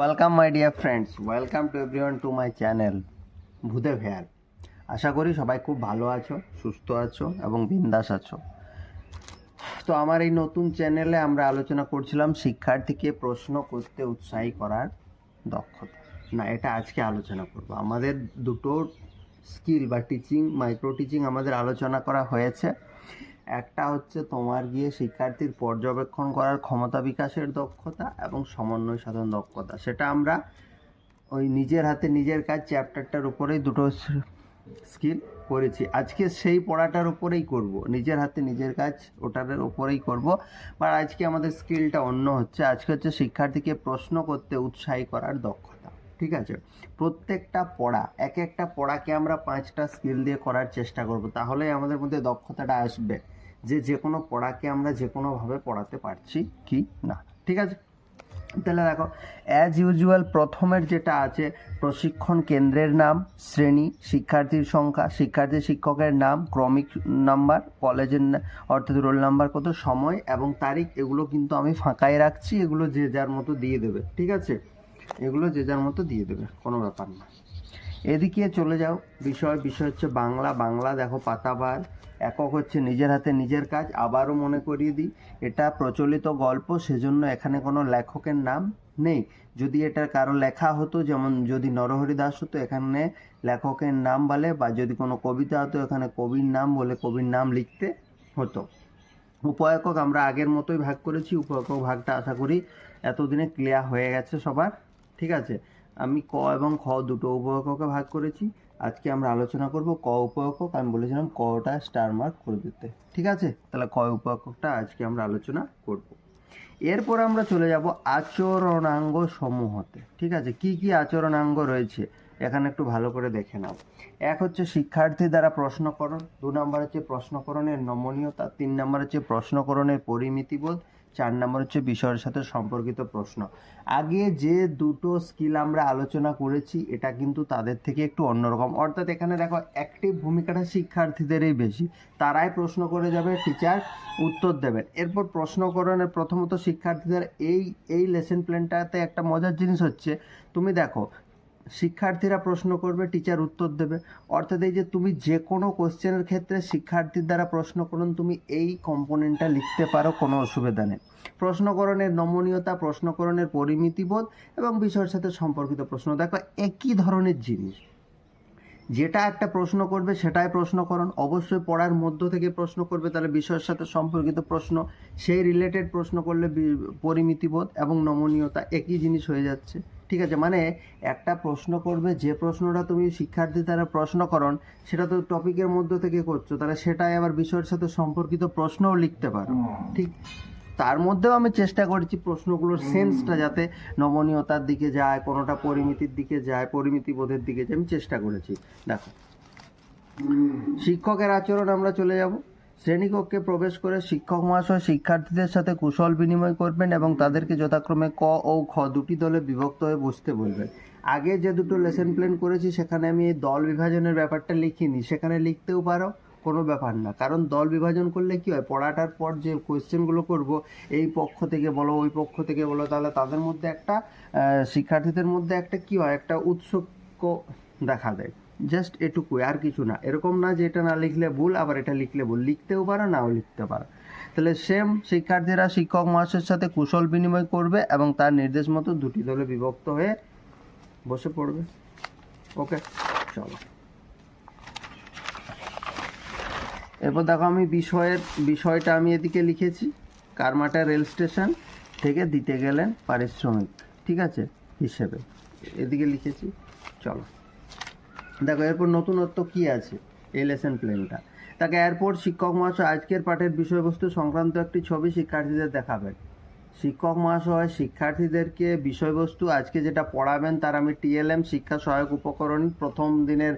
Welcome my dear friends welcome to everyone to my channel ভূদে ভেয়ার। আশা করি সবাই খুব ভালো আছো, সুস্থ আছো এবং বিন্দাস আছো। তো আমার এই নতুন চ্যানেলে আমরা আলোচনা করছিলাম শিক্ষার্থীকে প্রশ্ন করতে উৎসাহী করার দক্ষতা। না, এটা আজকে আলোচনা করব। আমাদের দুটো স্কিল বা টিচিং মাইক্রো টিচিং আমাদের আলোচনা করা হয়েছে। একটা হচ্ছে তোমার গিয়ে শিক্ষার্থীর পর্যবেক্ষণ করার ক্ষমতা বিকাশের দক্ষতা এবং সমন্বয় সাধন দক্ষতা। সেটা আমরা ওই নিজের হাতে নিজের কাজ চ্যাপ্টারটার উপরেই দুটো স্কিল করেছি। আজকে সেই পড়াটার উপরেই করব। নিজের হাতে নিজের কাজ ওটার উপরেই করব। বা আজকে আমাদের স্কিলটা অন্য হচ্ছে। আজকে হচ্ছে শিক্ষার্থীকে প্রশ্ন করতে উৎসাহী করার দক্ষতা। ঠিক আছে? প্রত্যেকটা পড়া এক একটা পড়াকে আমরা পাঁচটা স্কিল দিয়ে করার চেষ্টা করব। তাহলেই আমাদের মধ্যে দক্ষতাটা আসবে। যে যে কোনো পড়াকে আমরা যে কোনোভাবে পড়াতে পারছি কি না। ঠিক আছে? তাহলে দেখো অ্যাজ ইউজুয়াল প্রথমের যেটা আছে, প্রশিক্ষণ কেন্দ্রের নাম, শ্রেণি, শিক্ষার্থীর সংখ্যা, শিক্ষার্থী শিক্ষকের নাম, ক্রমিক নাম্বার, কলেজের অর্থাৎ রোল নাম্বার কত, সময় এবং তারিখ, এগুলো কিন্তু আমি ফাঁকায় রাখছি, এগুলো যে যার মতো দিয়ে দেবে। ঠিক আছে? এগুলো যে যার মতো দিয়ে দেবে, কোনো ব্যাপার না। এদিকে চলে যাও, বিষয় বিষয় হচ্ছে বাংলা। বাংলা দেখো পাতাবার। একক হচ্ছে নিজের হাতে নিজের কাজ, আবারও মনে করিয়ে দিই, এটা প্রচলিত গল্প, সেজন্য এখানে কোনো লেখকের নাম নেই। যদি এটা কারও লেখা হতো, যেমন যদি নরহরি দাস হতো, এখানে লেখকের নাম বলে, বা যদি কোনো কবিতা হতো, এখানে কবির নাম বলে, কবির নাম লিখতে হতো। উপএকক আমরা আগের মতোই ভাগ করেছি উপএকক ভাগটা আশা করি এতদিনে ক্লিয়ার হয়ে গেছে সবার, ঠিক আছে? আমি ক এবং খ দুটো উপএককে ভাগ করেছি। আজকে আমরা আলোচনা করব ক উপএকক আমি বলেছিলাম কটা স্টার মার্ক করে দিতে। ঠিক আছে? তাহলে ক উপএককটা আজকে আমরা আলোচনা করব। এরপর আমরা চলে যাব আচরণাঙ্গ সমূহতে। ঠিক আছে? কি কি আচরণাঙ্গ রয়েছে? এখানে একটু ভালো করে দেখে নাও। এক হচ্ছে শিক্ষার্থী দ্বারা প্রশ্নকরণ। দু নম্বর হচ্ছে প্রশ্নকরণের নমনীয়তা। তিন নম্বর হচ্ছে প্রশ্নকরণের পরিমিতিবোধ। চার নম্বর হচ্ছে বিষয়ের সাথে সম্পর্কিত প্রশ্ন। আগে যে দুটো স্কিল আমরা আলোচনা করেছি, এটা কিন্তু তাদের থেকে একটু অন্যরকম। অর্থাৎ এখানে দেখো অ্যাক্টিভ ভূমিকাটা শিক্ষার্থীদেরই বেশি। তারাই প্রশ্ন করে যাবে টিচার উত্তর দেবেন। এরপর প্রশ্নকরণের প্রথমত শিক্ষার্থীদের এই এই লেসন প্ল্যানটাতে একটা মজার জিনিস হচ্ছে, তুমি দেখো শিক্ষার্থীরা প্রশ্ন করবে টিচার উত্তর দেবে। অর্থাৎ এই যে তুমি যে কোনো কোশ্চেনের ক্ষেত্রে শিক্ষার্থীর দ্বারা প্রশ্ন করুন, তুমি এই কম্পোনেন্টটা লিখতে পারো, কোনো অসুবিধা নেই। প্রশ্নকরণের নমনীয়তা, প্রশ্নকরণের পরিমিতিবোধ এবং বিষয়ের সাথে সম্পর্কিত প্রশ্ন। দেখো, একই ধরনের জিনিস। যেটা একটা প্রশ্ন করবে, সেটাই প্রশ্নকরণ অবশ্যই পড়ার মধ্য থেকে প্রশ্ন করবে, তাহলে বিষয়ের সাথে সম্পর্কিত প্রশ্ন। সেই রিলেটেড প্রশ্ন করলে পরিমিতিবোধ এবং নমনীয়তা একই জিনিস হয়ে যাচ্ছে। ঠিক আছে মানে একটা প্রশ্ন করবে যে প্রশ্নটা তুমি শিক্ষার্থী তারা প্রশ্ন করন সেটা তো টপিকের মধ্যে থেকে করছ তাহলে সেটাই আবার বিষয়ের সাথে সম্পর্কিত প্রশ্নও লিখতে পারো ঠিক? তার মধ্যেও আমি চেষ্টা করেছি প্রশ্নগুলোর সেন্সটা যাতে নমনীয়তার দিকে যায় কোনোটা পরিমিতির দিকে যায় পরিমিতি বোধের দিকে যায় আমি চেষ্টা করেছি। দেখো শিক্ষকের আচরণ আমরা চলে যাব। শ্রেণীকক্ষে প্রবেশ করে শিক্ষক মহাশয় শিক্ষার্থীদের সাথে কুশল বিনিময় করবেন এবং তাদেরকে যথাক্রমে ক ও খ দুটি দলে বিভক্ত হয়ে বসতে বলবেন। আগে যে দুটো লেসন প্ল্যান করেছি, সেখানে আমি এই দল বিভাজনের ব্যাপারটা লিখিনি। সেখানে লিখতেও পারো, কোনো ব্যাপার না। কারণ দল বিভাজন করলে কি হয়? পড়াটার পর যে কোয়েশ্চেনগুলো করব, এই পক্ষ থেকে বলো, ওই পক্ষ থেকে বলো, তাহলে তাদের মধ্যে একটা শিক্ষার্থীদের মধ্যে একটা কি হয়? একটা উৎসুক দেখা দেয়। জাস্ট এটুকুই, আর কিছু না। এরকম না যে এটা না লিখলে ভুল, আবার এটা লিখলে ভুল। লিখতেও পারো, নাও লিখতে পারো। তাহলে সেম শিক্ষার্থীরা, শিক্ষক মহাশয়ের সাথে কুশল বিনিময় করবে এবং তার নির্দেশ মতো দুটি দলে বিভক্ত হয়ে বসে পড়বে। ওকে চলো। এরপর দেখো আমি বিষয়ের, বিষয়টা আমি এদিকে লিখেছি। কারমাটা রেল স্টেশন থেকে দিতে গেলেন পারিশ্রমিক, ঠিক আছে? হিসেবে। এদিকে লিখেছি। চলো। দেখো, এরপর নতুনত্ব কি আছে? এই লেসন প্ল্যানটা তাকে এরপর শিক্ষক মহাশয়, আজকের পাঠের বিষয়বস্তু সংক্রান্ত একটি ছবি শিক্ষার্থীদের দেখাবেন। শিক্ষক মহাশয়, শিক্ষার্থীদেরকে বিষয়বস্তু আজকে যেটা পড়াবেন, তার আমি টিএলএম শিক্ষা সহায়ক উপকরণ প্রথম দিনের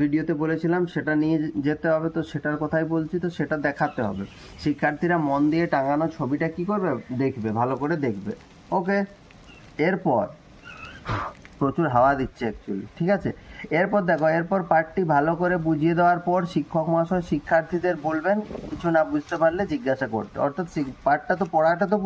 ভিডিওতে বলেছিলাম, সেটা নিয়ে যেতে হবে, তো সেটার কথাই বলছি, তো সেটা দেখাতে হবে। শিক্ষার্থীরা মন দিয়ে টাঙানো ছবিটা কি করবে? দেখবে, ভালো করে দেখবে। ওকে এরপর প্রচুর হাওয়া দিচ্ছে অ্যাকচুয়ালি ঠিক আছে? এরপর দেখো, এরপর পার্টটি ভালো করে বুঝিয়ে দেওয়ার পর শিক্ষক মহাশয় শিক্ষার্থীদের বলবেন, কিছু না বুঝতে পারলে জিজ্ঞাসা করতে। অর্থাৎ পাঠটা তো পড়াটা তো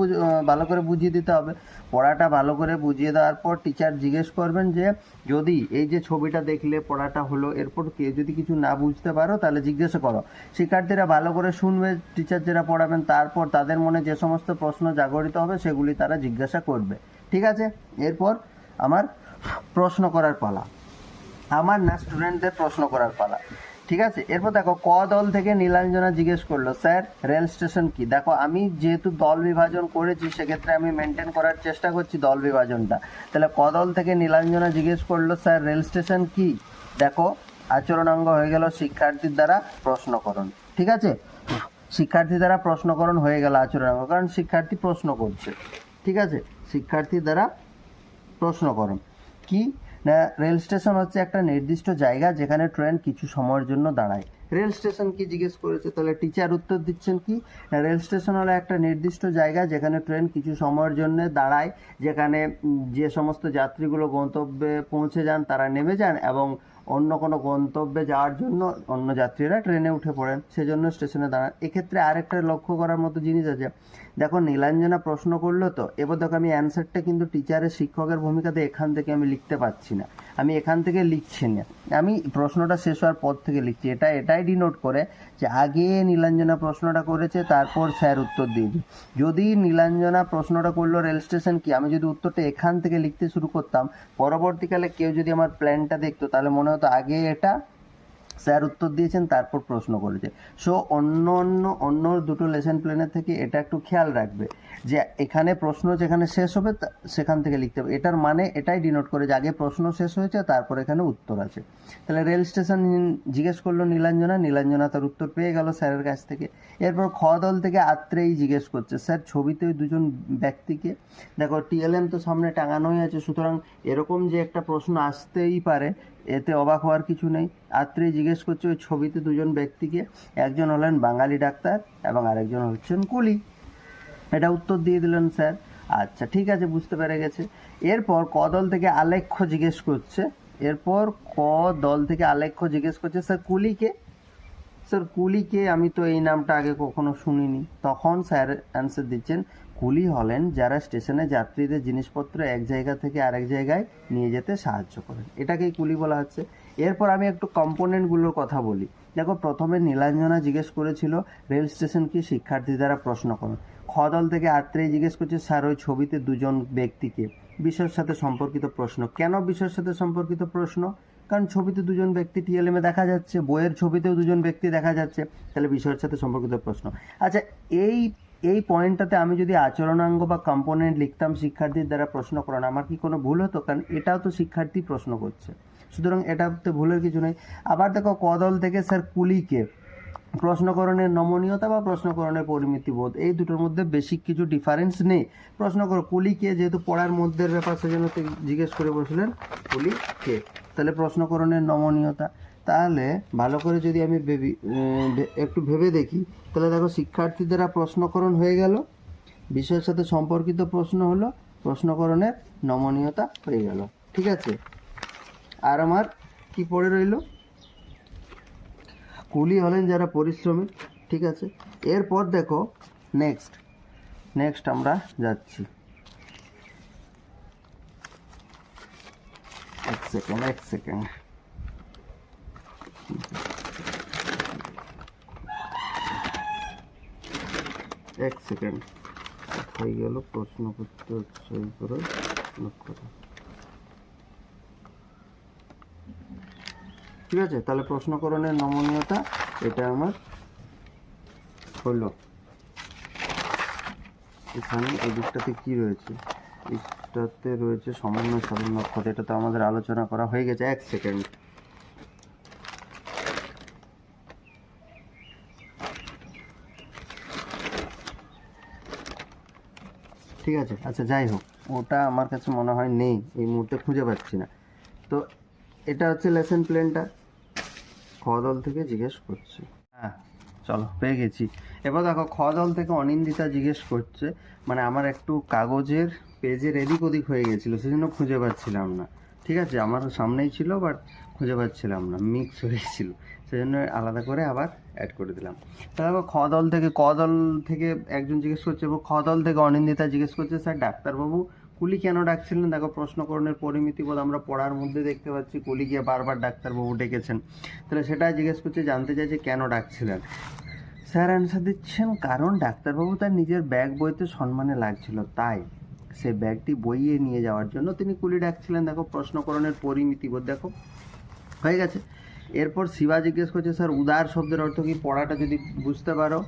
ভালো করে বুঝিয়ে দিতে হবে। পড়াটা ভালো করে বুঝিয়ে দেওয়ার পর টিচার জিজ্ঞেস করবেন যে, যদি এই যে ছবিটা দেখলে পড়াটা হলো, এরপর কেউ যদি কিছু না বুঝতে পারো, তাহলে জিজ্ঞাসা করো। শিক্ষার্থীরা ভালো করে শুনবে টিচার যারা পড়াবেন, তারপর তাদের মনে যে সমস্ত প্রশ্ন জাগরিত হবে, সেগুলি তারা জিজ্ঞাসা করবে। ঠিক আছে? এরপর আমার প্রশ্ন করার পালা। আমার না স্টুডেন্টদের প্রশ্ন করার পালা। ঠিক আছে? এরপর দেখো, ক দল থেকে নীলাঞ্জনা জিজ্ঞেস করল, স্যার, রেল স্টেশন কি? দেখো, আমি যেহেতু দল বিভাজন করেছি, সেক্ষেত্রে আমি মেনটেন করার চেষ্টা করছি দল বিভাজনটা। তাহলে ক দল থেকে নীলাঞ্জনা জিজ্ঞেস করল, স্যার, রেল স্টেশন কি? দেখো আচরণাঙ্গ হয়ে গেল, শিক্ষার্থীর দ্বারা প্রশ্নকরণ। ঠিক আছে? শিক্ষার্থী দ্বারা প্রশ্নকরণ হয়ে গেল আচরণাঙ্গ কারণ শিক্ষার্থী প্রশ্ন করছে। ঠিক আছে? শিক্ষার্থী দ্বারা প্রশ্ন করুন কি? না, রেল স্টেশন হচ্ছে একটা নির্দিষ্ট জায়গা যেখানে ট্রেন কিছু সময়ের জন্য দাঁড়ায়। রেল স্টেশন কি জিজ্ঞেস করেছে? তাহলে টিচার উত্তর দিচ্ছেন কি? না, রেল স্টেশন হলো একটা নির্দিষ্ট জায়গা যেখানে ট্রেন কিছু সময়ের জন্য দাঁড়ায়, যেখানে যে সমস্ত যাত্রীগুলো গন্তব্যে পৌঁছে যান, তারা নেমে যান এবং অন্য কোনো গন্তব্যে যাওয়ার জন্য অন্য যাত্রীরা ট্রেনে উঠে পড়েন। সেজন্য স্টেশনে দাঁড়ান। এক্ষেত্রে আরেকটা লক্ষ্য করার মতো জিনিস আছে। দেখো, নীলাঞ্জনা প্রশ্ন করল তো, এবার দেখো আমি অ্যান্সারটা কিন্তু টিচারের শিক্ষকের ভূমিকাতে এখান থেকে আমি লিখতে পারছি না। আমি এখান থেকে লিখছি না। আমি প্রশ্নটা শেষ হওয়ার পর থেকে লিখছি। এটা, এটাই ডিনোট করে যে আগে নীলাঞ্জনা প্রশ্নটা করেছে, তারপর স্যার উত্তর দিয়েছে যদি নীলাঞ্জনা প্রশ্নটা করল রেল স্টেশন কি? আমি যদি উত্তরটা এখান থেকে লিখতে শুরু করতাম, পরবর্তীকালে কেউ যদি আমার প্ল্যানটা দেখতো, তাহলে মনে হতো আগে এটা স্যার উত্তর দিয়েছেন, তারপর প্রশ্ন করেছে। সো অন্য অন্য অন্য দুটো লেসন প্ল্যানের থেকে এটা একটু খেয়াল রাখবে যে এখানে প্রশ্ন যেখানে শেষ হবে সেখান থেকে লিখতে হবে। এটার মানে এটাই ডিনোট করে যে আগে প্রশ্ন শেষ হয়েছে, তারপর এখানে উত্তর আছে। তাহলে রেল স্টেশন জিজ্ঞেস করল নীলাঞ্জনা নীলাঞ্জনা তার উত্তর পেয়ে গেল স্যারের কাছ থেকে। এরপর খ দল থেকে আত্রেই জিজ্ঞেস করছে, স্যার, ছবিতে দুজন ব্যক্তিকে দেখো টিএলএম তো সামনে টাঙানোই আছে, সুতরাং এরকম যে একটা প্রশ্ন আসতেই পারে এতে অবাক হওয়ার কিছু নেই। আত্রেই জিজ্ঞেস করছে, ওই ছবিতে দুজন ব্যক্তিকে, একজন হলেন বাঙালি ডাক্তার এবং আরেকজন হচ্ছেন কুলি। এটা উত্তর দিয়ে দিলেন, স্যার আচ্ছা ঠিক আছে, বুঝতে পেরে গেছে। এরপর ক দল থেকে আলেখ্য জিজ্ঞেস করছে। এরপর ক দল থেকে আলেখ্য জিজ্ঞেস করছে, স্যার কুলিকে স্যার কুলিকে আমি তো এই নামটা আগে কখনো শুনিনি। তখন স্যার অ্যান্সার দিচ্ছেন কুলি হলেন যারা স্টেশনে যাত্রীদের জিনিসপত্র এক জায়গা থেকে আরেক জায়গায় নিয়ে যেতে সাহায্য করেন। এটাকেই কুলি বলা হচ্ছে। এরপর আমি একটু কম্পোনেন্টগুলোর কথা বলি। দেখো, প্রথমে নীলাঞ্জনা জিজ্ঞেস করেছিল, রেল স্টেশন কি শিক্ষার্থী দ্বারা প্রশ্ন করেন খদল থেকে আত্রেই জিজ্ঞেস করছে, স্যার, ওই ছবিতে দুজন ব্যক্তিকে বিষয়ের সাথে সম্পর্কিত প্রশ্ন। কেন বিষয়ের সাথে সম্পর্কিত প্রশ্ন? কারণ ছবিতে দুজন ব্যক্তি টিএলএমে দেখা যাচ্ছে, বইয়ের ছবিতেও দুজন ব্যক্তি দেখা যাচ্ছে, তাহলে বিষয়ের সাথে সম্পর্কিত প্রশ্ন। আচ্ছা এই এই পয়েন্টটাতে আমি যদি আচরণাঙ্গ বা কম্পোনেন্ট লিখতাম শিক্ষার্থীর দ্বারা প্রশ্ন করানো, আমার কি কোনো ভুল হতো? কারণ এটাও তো শিক্ষার্থী প্রশ্ন করছে। সুতরাং এটাতে ভুলের কিছু নেই। আবার দেখো, কদল থেকে স্যার কুলিকে প্রশ্নকরণের নমনীয়তা বা প্রশ্নকরণের পরিমিতি বোধ এই দুটোর মধ্যে বেসিক কিছু ডিফারেন্স নেই। প্রশ্ন করো, কুলিকে যেহেতু পড়ার মধ্যে ব্যাপার, সেজন্য তো জিজ্ঞেস করে বসলেন কুলি কে তাহলে প্রশ্নকরণের নমনীয়তা। তাহলে ভালো করে যদি আমি ভেবি একটু ভেবে দেখি, তাহলে দেখো শিক্ষার্থী দ্বারা প্রশ্নকরণ হয়ে গেল। বিষয়ের সাথে সম্পর্কিত প্রশ্ন হলো, প্রশ্নকরণের নমনীয়তা হয়ে গেল। ঠিক আছে? আর আমার কি পড়ে রইল? কুলি হলেন যারা পরিশ্রমী, ঠিক আছে? এরপর দেখো নেক্সট নেক্সট আমরা যাচ্ছি। এক সেকেন্ড এক সেকেন্ড এক সেকেন্ড। হয়ে গেল, প্রশ্নপত্র সই করে নোট ঠিক আছে, তাহলে প্রশ্নকরণের নমনীয়তা এটা আমার হলো। এখানে এই দিকটাতে কি রয়েছে? এইটাতে রয়েছে সমন্বয় সরল নক্ষত্র এটা তো আমাদের আলোচনা করা হয়ে গেছে, এক সেকেন্ড। ঠিক আছে? আচ্ছা যাই হোক। ওটা আমার কাছে মনে হয় নেই। এই মুহূর্তে খুঁজে পাচ্ছি না। তো এটা হচ্ছে লেসন প্ল্যানটা খ দল থেকে জিজ্ঞেস করছে। হ্যাঁ চলো, পেয়ে গেছি। এবার দেখো খ দল থেকে অনিন্দিতা জিজ্ঞেস করছে মানে আমার একটু কাগজের পেজের এদিক ওদিক হয়ে গেছিল, সেজন্য খুঁজে পাচ্ছিলাম না। ঠিক আছে, আমার সামনেই ছিল বাট খুঁজে পাচ্ছিলাম না মিক্স হয়েছিল। সেই জন্য আলাদা করে আবার অ্যাড করে দিলাম। তারপর খ দল থেকে ক দল থেকে একজন জিজ্ঞেস করছে এবং খ দল থেকে অনিন্দিতা জিজ্ঞেস করছে, স্যার, ডাক্তারবাবু, কুলি কেন ডাকছিলেন? দেখো, প্রশ্নকরণের পরিমিতিবোধ আমরা পড়ার মধ্যে দেখতে পাচ্ছি, কুলি গিয়ে বারবার ডাক্তারবাবু ডেকেছেন। তাহলে সেটা জিজ্ঞেস করছে, জানতে চাইছে কেন ডাকছিলেন? স্যার অ্যান্সার দিচ্ছেন কারণ ডাক্তারবাবু তার নিজের ব্যাগ বইতে সম্মানে লাগছিল। তাই সে ব্যাগটি বইয়ে নিয়ে যাওয়ার জন্য তিনি কুলি ডাকছিলেন। দেখো, প্রশ্নকরণের পরিমিতিবোধ, দেখো, হয়ে গেছে। এরপর শিবা জিজ্ঞেস করছে, স্যার, উদার শব্দের অর্থ কি? পড়াটা যদি বুঝতে পারো,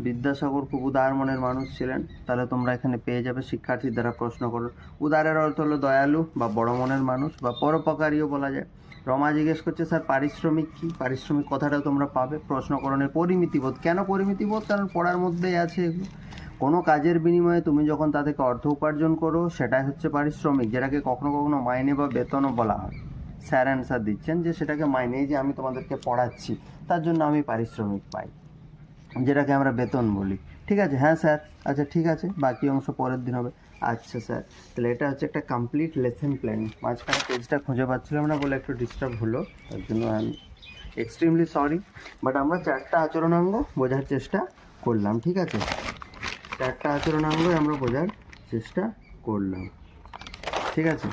বিদ্যাসাগর খুব উদার মনের মানুষ ছিলেন, তাহলে তোমরা এখানে পেয়ে যাবে, শিক্ষার্থীর দ্বারা প্রশ্ন করো। উদারের অর্থ হলো দয়ালু বা বড় মনের মানুষ বা পরোপকারীও বলা যায়। রমা জিজ্ঞেস করছে, স্যার, পারিশ্রমিক কি? পারিশ্রমিক কথাটাও তোমরা পাবে। প্রশ্নকরণের পরিমিতিবোধ। কেন পরিমিতিবোধ? কারণ পড়ার মধ্যেই আছে কোনো কাজের বিনিময়ে তুমি যখন তাদেরকে অর্থ উপার্জন করো, সেটাই হচ্ছে পারিশ্রমিক, যেটাকে কখনো কখনো মাইনে বা বেতনও বলা হয়। স্যার অ্যান্সার দিচ্ছেন যে সেটাকে মাইনে যে আমি তোমাদেরকে পড়াচ্ছি, তার জন্য আমি পারিশ্রমিক পাই, যেটাকে আমরা বেতন বলি। ঠিক আছে? হ্যাঁ স্যার। আচ্ছা ঠিক আছে। বাকি অংশ পরের দিন হবে। আচ্ছা স্যার। তাহলে এটা হচ্ছে একটা কমপ্লিট লেসন প্ল্যান মাঝখানে পেজটা খুঁজে পাচ্ছিলাম না বলে একটু ডিস্টার্ব হলো। তার জন্য আমি এক্সট্রিমলি সরি বাট আমরা চারটা আচরণাঙ্গ বোঝার চেষ্টা করলাম, ঠিক আছে? চারটা আচরণাঙ্গই আমরা বোঝার চেষ্টা করলাম। ঠিক আছে?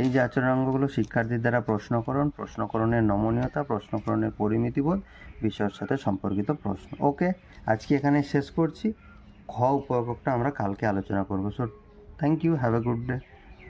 এই যে আচরণাঙ্গগুলো শিক্ষার্থীর দ্বারা প্রশ্নকরণ, প্রশ্নকরণের নমনীয়তা, প্রশ্নকরণের পরিমিতিবোধ, বিষয়ের সাথে সম্পর্কিত প্রশ্ন। ওকে, আজকে এখানে শেষ করছি। খ উপকটা আমরা কালকে আলোচনা করব। So thank you have a good day